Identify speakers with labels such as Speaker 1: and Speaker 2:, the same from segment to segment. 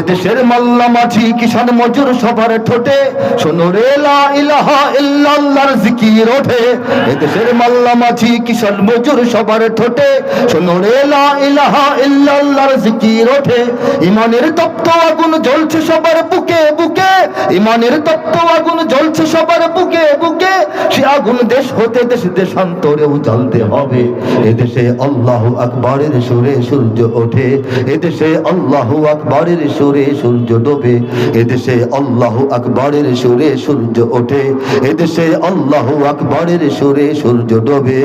Speaker 1: এদেশের মাল্লা মাঝি কিষান মজুর সবার ঠোঁটে, শোনো রে ইলাহা ইল্লাল্লাহর জিকির ওঠে। এদেশের মাল্লা মাঝি কিষান মজুর সবার ঠোঁটে, শোনো রে ইলাহা ইল্লাল্লাহর জিকির ওঠে। ইমানের তপ্ত আগুন জ্বলছে সবার বুকে বুকে, ইমানের তপ্ত আগুন জ্বলছে সবার বুকে বুকে। সে আগুন দেশ হতে দেশ দেশান্তরেও জ্বলতে হবে। এদেশে আল্লাহ আকবরের সুরে সূর্য ওঠে, এদেশে আল্লাহ আকবরের সুরে সূর্য ডোবে। এদেশে আল্লাহ আকবরের সুরে সূর্য ওঠে। এদেশে আল্লাহ আকবরের সুরে সূর্য ডোবে?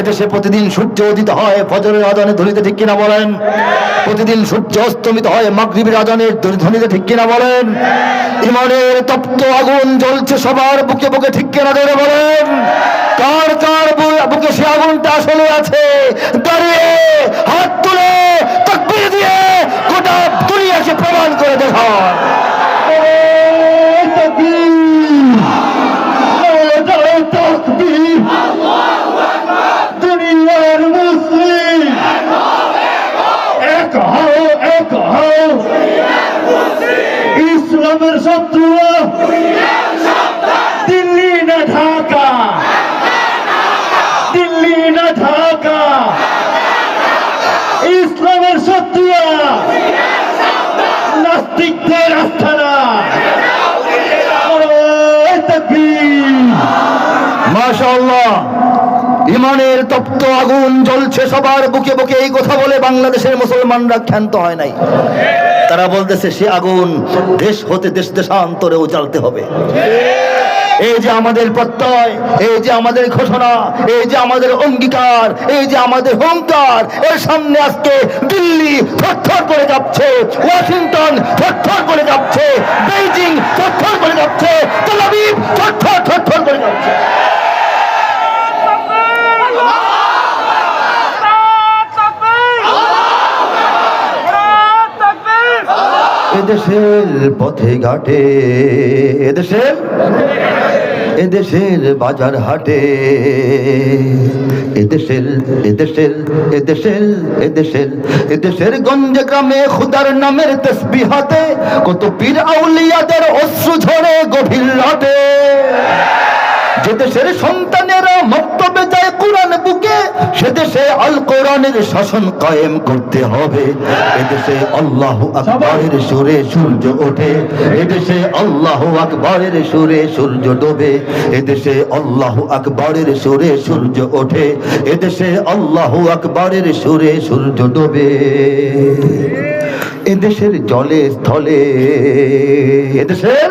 Speaker 1: এদেশে প্রতিদিন সূর্য উদিত হয় ফজরের আজানে ধ্বনিতে, ঠিক কিনা বলেন? প্রতিদিন সূর্য অস্তমিত হয় মাগরিবের আজানের ধ্বনিতে, ঠিক কিনা বলেন? ইমানের তপ্ত আগুন জ্বলছে সবার বুকে বুকে, ঠিক কিনা ধরে বলেন? কার কার বুকে সে আগুনটা আসলে আছে। দাঁড়িয়ে হাত তুলে তকবির দিয়ে মাশাআল্লাহ ইমানের তপ্ত আগুন জ্বলছে সবার বুকে বুকে, এই কথা বলে বাংলাদেশের মুসলমানরা ক্ষান্ত হয় নাই। তারা বলতেছে, সে আগুন দেশ হতে দেশ দেশান্তরেও জ্বালতে হবে। এই যে আমাদের প্রত্যয়, এই যে আমাদের ঘোষণা, এই যে আমাদের অঙ্গীকার, এই যে আমাদের হুঙ্কার, এর সামনে আজকে দিল্লি থরথর করে যাচ্ছে ওয়াশিংটন থরথর করে যাচ্ছে বেইজিং থরথর করে যাচ্ছে তেল আবিব থরথর থরথর করে যাচ্ছে এদেশের পথে ঘাটে, এদেশের? এদেশের বাজার হাটে, এদেশের এদেশের এদেশের এদেশের এদেশের গঞ্জ গ্রামে খুদার নামের তসবিহাতে কত পীর আউলিয়াদের অশ্রু ঝরে গভীর রাতে। যে দেশের সন্তানেরা মক্তবে যায় কোরআন বুকে সে দেশে আল কোরআনের শাসন কায়েম করতে হবে। এদেশে আল্লাহ আকবরের সুরে সূর্য ওঠে। এদেশে আল্লাহ আকবরের সুরে সূর্য ডোবে। এদেশে আল্লাহ আকবরের সুরে সূর্য ওঠে। এদেশে আল্লাহ আকবরের সুরে সূর্য ডোবে। এদেশের জলে স্থলে, এদেশের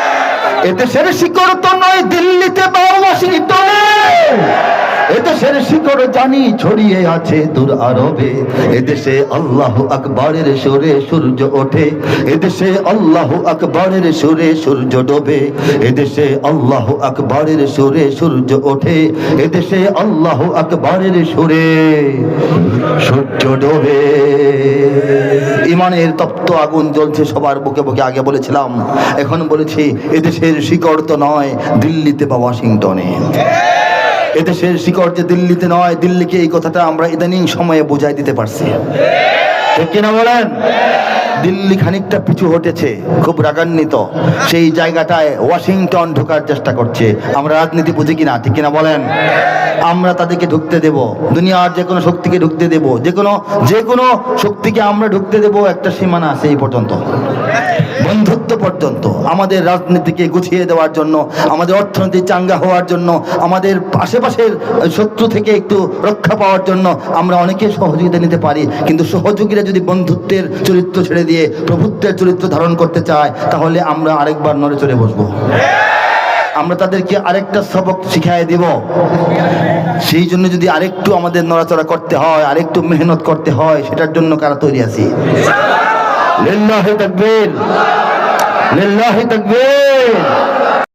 Speaker 1: এদেশের শিকড় তো নয়, দিল্লিতে বা এদেশের শিকড় জানি ছড়িয়ে আছে দূর আরবে। এদেশে আল্লাহ সুরে সূর্য ওঠে। এদেশে আল্লাহ সুরে সূর্য এদেশে সুরে ওঠে। এদেশে আল্লাহ আকবরের সুরে সূর্য ডোবে। ইমানের তপ্ত আগুন জ্বলছে সবার বুকে বুকে। আগে বলেছিলাম, এখন বলেছি এদেশের শিকড় তো নয় দিল্লিতে বা ওয়াশিংটনে। এদেশের শিকড় যে দিল্লিতে নয়, দিল্লিকে এই কথাটা আমরা ইদানিং সময়ে বুঝাই দিতে পারছি। কিনা বলেন? দিল্লি খানিকটা পিছু হটেছে, খুব রাগান্বিত। সেই জায়গাটায় ওয়াশিংটন ঢোকার চেষ্টা করছে। আমরা রাজনীতি বুঝি কিনা, ঠিক কিনা বলেন? আমরা তাদেরকে ঢুকতে দেব, দুনিয়ার যে কোনো শক্তিকে ঢুকতে দেব। যে কোনো যে কোনো শক্তিকে আমরা ঢুকতে দেব, একটা সীমানা আছে এই পর্যন্ত। বন্ধুত্ব পর্যন্ত, আমাদের রাজনীতিকে গুছিয়ে দেওয়ার জন্য, আমাদের অর্থনীতি চাঙ্গা হওয়ার জন্য, আমাদের আশেপাশের শত্রু থেকে একটু রক্ষা পাওয়ার জন্য আমরা অনেকে সহযোগিতা নিতে পারি। কিন্তু সহযোগীরা যদি বন্ধুত্বের চরিত্র ছেড়ে দিয়ে প্রভুত্বের চরিত্র ধারণ করতে চায়, তাহলে আমরা আরেকবার নড়ে চড়ে বসবো। আমরা তাদেরকে আরেকটা সবক শিখাই দিব। সেই জন্য যদি আরেকটু আমাদের নড়াচড়া করতে হয়, আরেকটু মেহনত করতে হয়, সেটার জন্য কারা তৈরি আছি? লিল্লাহি তাকবীর। লিল্লাহি তাকবীর।